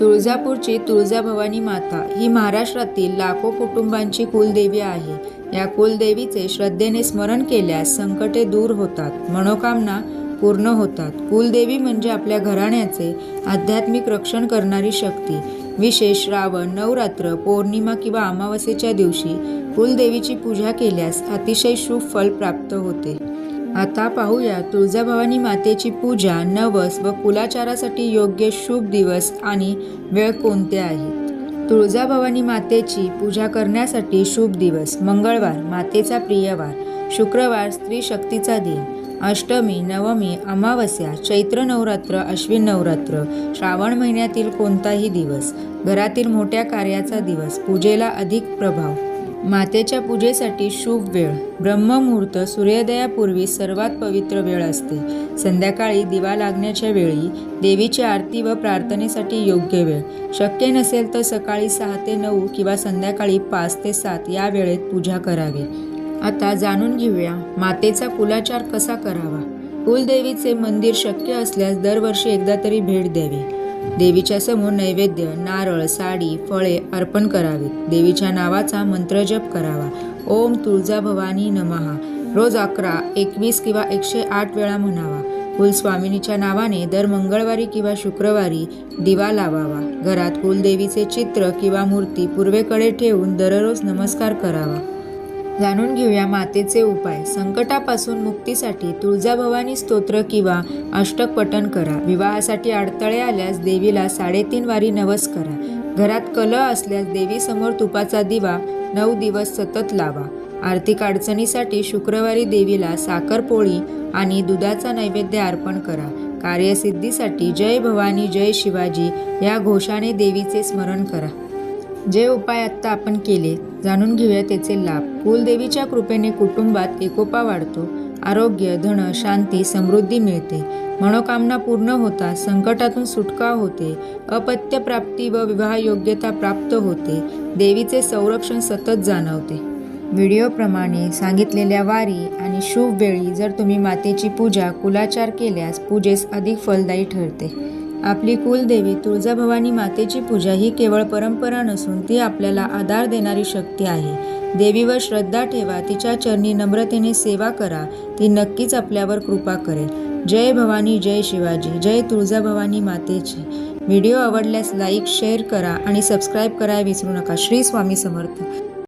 तुळजापूरची तुळजाभवानी माता ही महाराष्ट्रातील लाखो कुटुंबांची कुलदेवी आहे. या कुलदेवीचे श्रद्धेने स्मरण केल्यास संकटे दूर होतात मनोकामना पूर्ण होतात. कुलदेवी म्हणजे आपल्या घराण्याचे आध्यात्मिक रक्षण करणारी शक्ती. विशेष श्रावण नवरात्र पौर्णिमा किंवा अमावस्येच्या दिवशी कुलदेवीची पूजा केल्यास अतिशय शुभ फल प्राप्त होते. आता पाहूया. तुळजाभवानी मातेची पूजा नवस व कुलाचारासाठी योग्य शुभ दिवस आणि वेळ कोणते आहेत तुळजाभवानी मातेची पूजा करण्यासाठी शुभ दिवस मंगळवार मातेचा प्रियवार शुक्रवार स्त्री शक्तीचा दिन अष्टमी नवमी अमावस्या चैत्र नवरात्र अश्विन नवरात्र श्रावण महिन्यातील कोणताही दिवस घरातील मोठ्या कार्याचा दिवस पूजेला अधिक प्रभाव मातेच्या पूजेसाठी शुभ वेळ. ब्रह्ममुहूर्त सूर्योदयापूर्वी सर्वात पवित्र वेळ असते. संध्याकाळी दिवा लागण्याच्या वेळी देवीची आरती व प्रार्थनेसाठी योग्य वेळ. शक्य नसेल तर सकाळी सहा ते नऊ किंवा संध्याकाळी पाच ते सात या वेळेत पूजा करावी. आता जाणून घेऊया मातेचा कुलाचार कसा करावा. कुलदेवीचे मंदिर शक्य असल्यास दरवर्षी एकदा तरी भेट द्यावी. देवीच्या समोर नैवेद्य नारळ साडी फळे अर्पण करावीत. देवीच्या नावाचा मंत्रजप करावा. ओम तुळजा भवानी नमहा रोज अकरा एकवीस किंवा एकशे आठ वेळा म्हणावा. कुलस्वामिनीच्या नावाने दर मंगळवारी किंवा शुक्रवारी दिवा लावावा. घरात कुलदेवीचे चित्र किंवा मूर्ती पूर्वेकडे ठेवून दररोज नमस्कार करावा. जाणून घेऊया मातेचे उपाय. संकटापासून मुक्तीसाठी तुळजाभवानी स्तोत्र किंवा अष्टक पठण करा. विवाहासाठी अडथळे आल्यास देवीला साडेतीन वारी नवस करा. घरात कल असल्यास देवीसमोर तुपाचा दिवा नऊ दिवस सतत लावा. आर्थिक अडचणीसाठी शुक्रवारी देवीला साखरपोळी आणि दुधाचा नैवेद्य अर्पण करा. कार्यसिद्धीसाठी जय भवानी जय शिवाजी या घोषाने देवीचे स्मरण करा. जे उपाय आत्ता आपण केले जाणून घेऊया त्याचे लाभ. कुलदेवीच्या कृपेने कुटुंबात एकोपा वाढतो आरोग्य धन शांती समृद्धी मिळते. मनोकामना पूर्ण होता संकटातून सुटका होते. अपत्य प्राप्ती व विवाह योग्यता प्राप्त होते. देवीचे संरक्षण सतत जाणवते. व्हिडिओप्रमाणे सांगितलेल्या वारी आणि शुभ वेळी जर तुम्ही मातेची पूजा कुलाचार केल्यास पूजेस अधिक फलदायी ठरते. आपली कुलदेवी तुळजाभवानी मातेची पूजा ही केवळ परंपरा नसून ती आपल्याला आधार देणारी शक्ती आहे. देवीवर श्रद्धा ठेवा तिच्या चरणी नम्रतेने सेवा करा ती नक्कीच आपल्यावर कृपा करेल. जय भवानी जय शिवाजी जय तुळजाभवानी मातेची. व्हिडिओ आवडल्यास लाईक शेअर करा आणि सबस्क्राईब करायला विसरू नका. श्री स्वामी समर्थ.